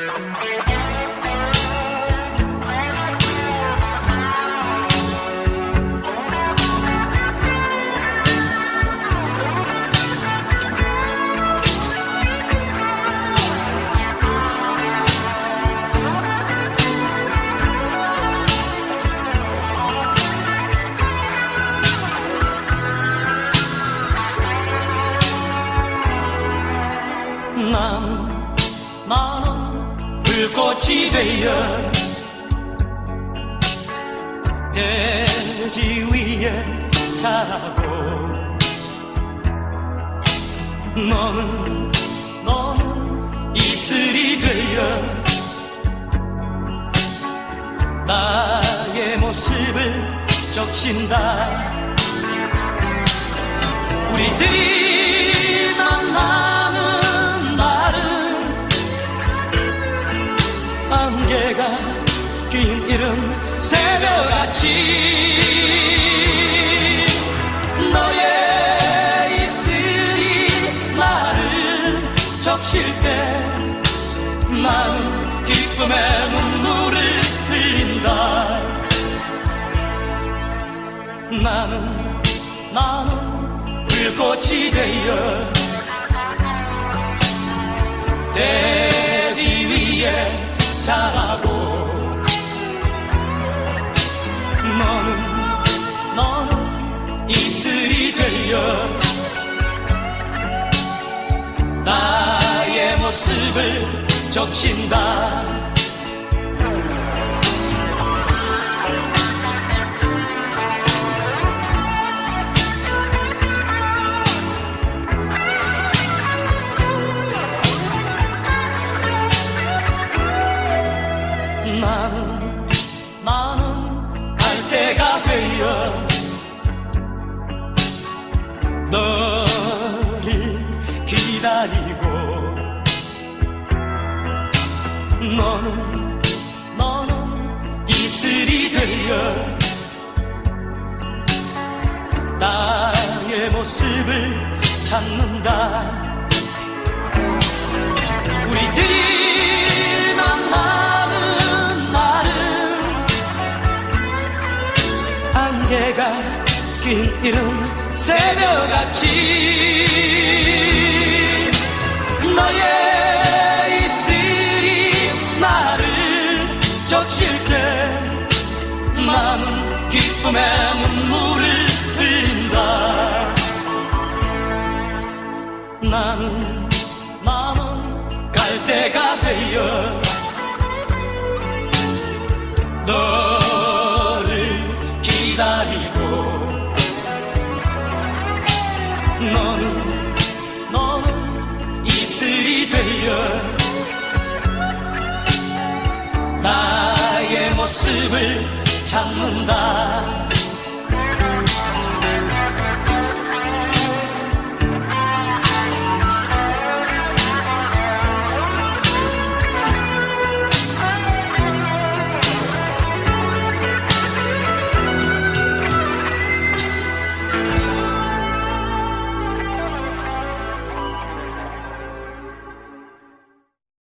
난 나는 불꽃이 되어 대지 위에 자라고. 너는 너는 이슬이 되어 나의 모습을 적신다. 우리들이 낀 이른 새벽같이 너의 이슬이 나를 적실 때 나는 기쁨의 눈물을 흘린다. 나는 나는 불꽃이 되어 대지 위에 자라고 이슬이 되어 나의 모습을 적신다. 나는 나는 갈 때가 되어 너는 너는 이슬이 되어 나의 모습을 찾는다. 우리들이 만나는 날은 안개가 낀 이른 새벽같이 나는 기쁨의 눈물을 흘린다. 나는 나는 갈 때가 되어 너를 기다리고 너는 너는 이슬이 되어 나의 모습을 찾는다